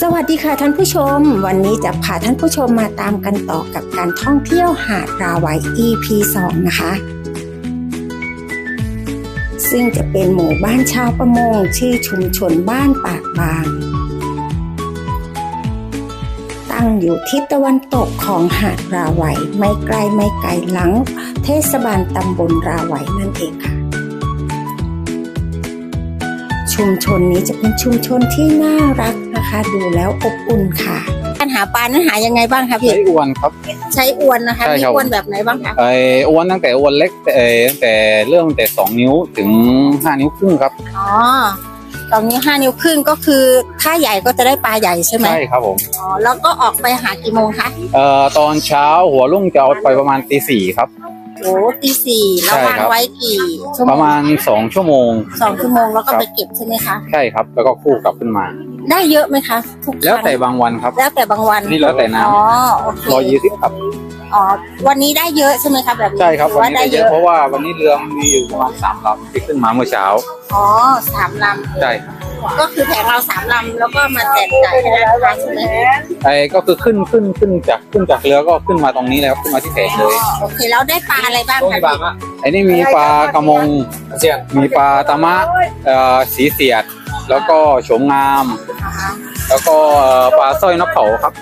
สวัสดีค่ะท่านผู้ชม วันนี้จะพาท่านผู้ชมมาตามกันต่อกับการท่องเที่ยวหาดราวัย EP 2 นะคะ ซึ่งจะเป็นหมู่บ้านชาวประมงชื่อชุมชนบ้านปากบาง ตั้งอยู่ทิศตะวันตกของหาดราวัยไม่ไกลไม่ไกลหลัง เทศบาลตำบลราวัยนั่นเองค่ะ ชุมชนนี้จะเป็นชุมชนที่น่ารักนะคะ ดูแล้วอบอุ่นค่ะการหาปลานั้นหายังไงบ้างคะพี่ใช้อวนครับ ใช้อวนนะคะใช่มีครับ อวนแบบไหนบ้างคะไออวนตั้งแต่อวนเล็กแต่ตั้งแต่เริ่มตั้งแต่สองนิ้วถึงห้านิ้วครึ่งครับอ๋อตอนนี้ห้านิ้วครึ่งก็คือถ้าใหญ่ก็จะได้ปลาใหญ่ใช่ไหมใช่ครับผมอ๋อแล้วก็ออกไปหากี่โมงคะเอ่อตอนเช้าหัวรุ่งจะเอาไปประมาณตีสี่ครับ โอ้ตีสี่แล้วใช่วางครับไว้กี่ชั่วโมประงมาณสองชั่วโมงสองชั่วโมงแล้วก็ครับไปเก็บใช่ไหมคะใช่ครับ แล้วก็คู่กลับขึ้นมา ได้เยอะไหมคะทุกครั้งแล้วแต่บางวันครับ แล้วแต่บางวันนี่แล้วแต่น้อ๋อโอเคำร้อยยี่สิบครับอ๋อวันนี้ได้เยอะใช่ไหมคะแบบนี้ใช่ครับถือวันว่านี้ได้ได้เยเยอะอะเพราะว่าวันนี้เรือมันมีอยู่ประมาณสามลำที่ขึ้นมาเมื่อเช้าอ๋อสามลำใช่ครับ ก็คือแผงเราสามลำแล้วก็มาแจกจ่ายให้ร้านค้าใช่ไหมไอ้ก็คือขึ้นขึ้นขึ้นจากขึ้นจากเรือก็ขึ้นมาตรงนี้แล้วขึ้นมาที่แพเลยโอเคแล้วได้ปลาอะไรบ้างคะพี่ไอ้นี่มีปลากระมงมีปลาตะมะเอ่อสีเสียด แล้วก็โฉมงาม แล้วก็เอ่อปลาสร้อยนกเขาครับ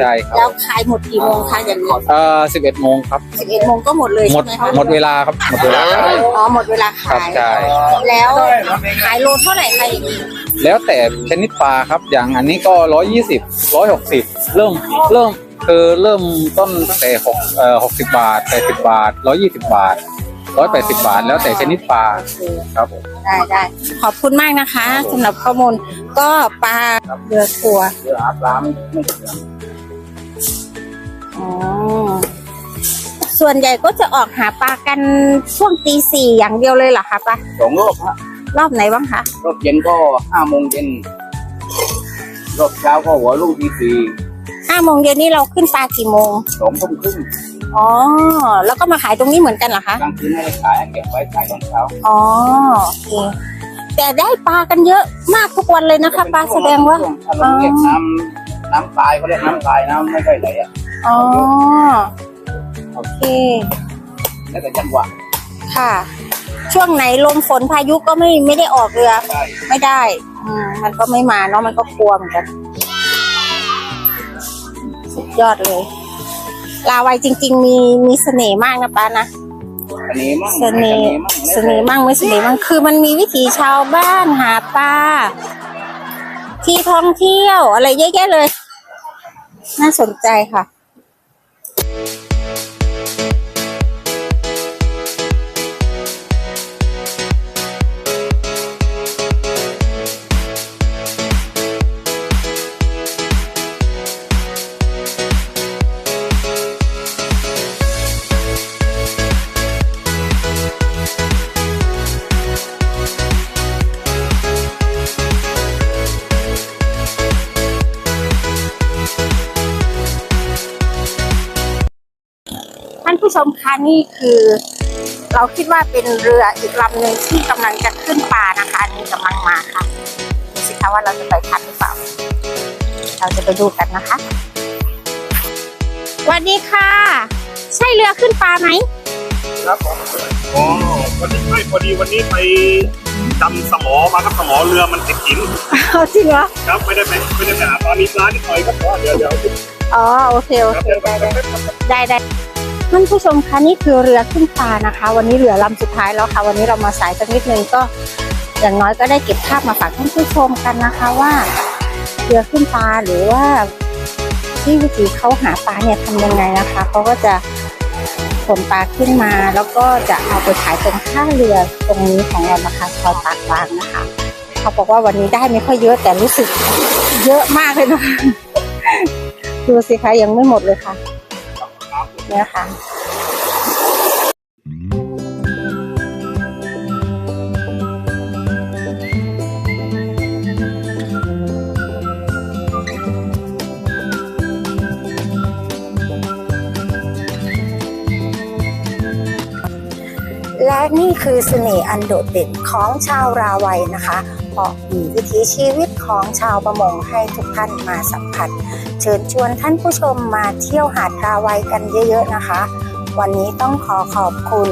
ใช่คแล้รัวบขายหมดกี่โมงคะอย่างนี้เอ่อสิบเอ็ดโมงครับ สิบเอ็ดโมงก็หมดเลยหมใช่ดไหมคะหมดเวลาครับ หมดเวลาขายอ๋อหมดเวลาครัขาบยใช่แล้วขายโลเท่าไหร่คะอย่างนี้แล้วแต่ชนิดปลาครับ อย่างอันนี้ก็ร้อยยี่สิบร้อยหกสิบเริ่มเริ่มคือเริ่มต้นตั้งแต่หกเอ่อหกสิบบาทแปดสิบบาทร้อยยี่สิบบาท ร้อยแปดสิบบาท แล้วแต่ชนิดปลาครับผม ได้ได้ขอบคุณมากนะคะสำหรับข้อมูลก็ปลาเรือทัวเรือหาปลาไม่ไม่อ๋อส่วนใหญ่ก็จะออกหาปลากันช่วงตีสี่อย่างเดียวเลยเหรอคะปลาสองรอบฮะรอบไหนบ้างคะ รอบเย็นก็ห้าโมงเย็นรอบเช้าก็หัวลูกที่สี่ห้าโมงเย็นนี่เราขึ้นปลากี่โมงสองทุ่มครึ่ง อ๋อ แล้วก็มาขายตรงนี้เหมือนกันเหรอคะกลางคืนไม่ได้ขายเก็บไว้ขายตอนเช้าอ๋อโอเคแต่ได้ปลากันเยอะมากทุกวันเลยนะคะปลาแสดงว่าถ้าเราเรียกน้ำน้ำตายเขาเรียกน้ำตายน้ำไม่ค่อยไหลอะอ๋อโอเคแล้วแต่จังหวะค่ะ ช่วงไหนลมฝนพายุก็ไม่ไม่ได้ออกเรือใช่ไม่ได้อืมมันก็ไม่มาเนาะมันก็กลัวเหมือนกันสุดยอดเลย ลาวัยจริง ๆ มีมีเสน่ห์มากนะป้านะเสน่ห์มั่งเสน่ห์มั่งเสน่ห์มั่งไม่เสน่ห์มั่งคือมันมีวิถีชาวบ้านหาปลาที่ท่องเที่ยวอะไรเยอะแยะเลย น่าสนใจค่ะ ผู้ชมคะนี่คือ เราคิดว่าเป็นเรืออีกลำหนึ่งที่กำลังจะขึ้นปลานะคะอันนี่กำลังมาค่ะดูสิคะว่าเราจะไปทันหรือเปล่า เราจะไปดูกันนะคะสวัสดีค่ะ ใช่เรือขึ้นปลาไหมครับผมอ๋อวันนี้ไม่พอดีวันนี้ไปดำสมอมาครับสมอเรือมันติดหินเอาจริงเหรอครับไม่ได้ไปไม่ได้ไปหาปลามีปลานิดหน่อยครับเดี๋ยวเดี๋ยวอ๋อโอเคโอครับเคเดี๋ยวได้ได้ครับได้ได้ ท่านผู้ชมคะนี่คือเรือขึ้นปลานะคะ วันนี้เรือลำสุดท้ายแล้วค่ะ วันนี้เรามาสายสักนิดนึงก็ อย่างน้อยก็ได้เก็บภาพมาฝากท่านผู้ชมกันนะคะว่าเรือขึ้นปลาหรือว่าที่วิธีเขาหาปลาเนี่ยทำยังไงนะคะเขาก็จะขนปลาขึ้นมา แล้วก็จะเอาไปขายตรงท่าเรือตรงนี้ของเรานะคะซอยปากบางนะคะ เขาบอกว่าวันนี้ได้ไม่ค่อยเยอะแต่รู้สึกเยอะมากเลยนะคะดูสิคะยังไม่หมดเลยค่ะ เนี่ยค่ะและนี่คือเสน่ห์อันโดดเด่นของชาวราวัยนะคะ เพาะวิถีชีวิตของชาวประมงให้ทุกท่านมาสัมผัส เชิญชวนท่านผู้ชมมาเที่ยวหาดราวัยกันเยอะๆนะคะ วันนี้ต้องขอขอบคุณ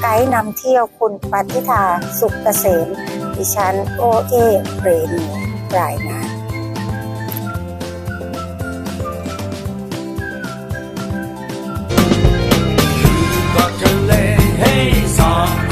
ไกด์นำเที่ยวคุณปฏิธาสุขเกษมดิฉันโอเอเรนูรายงานก็ทะเลให้สอง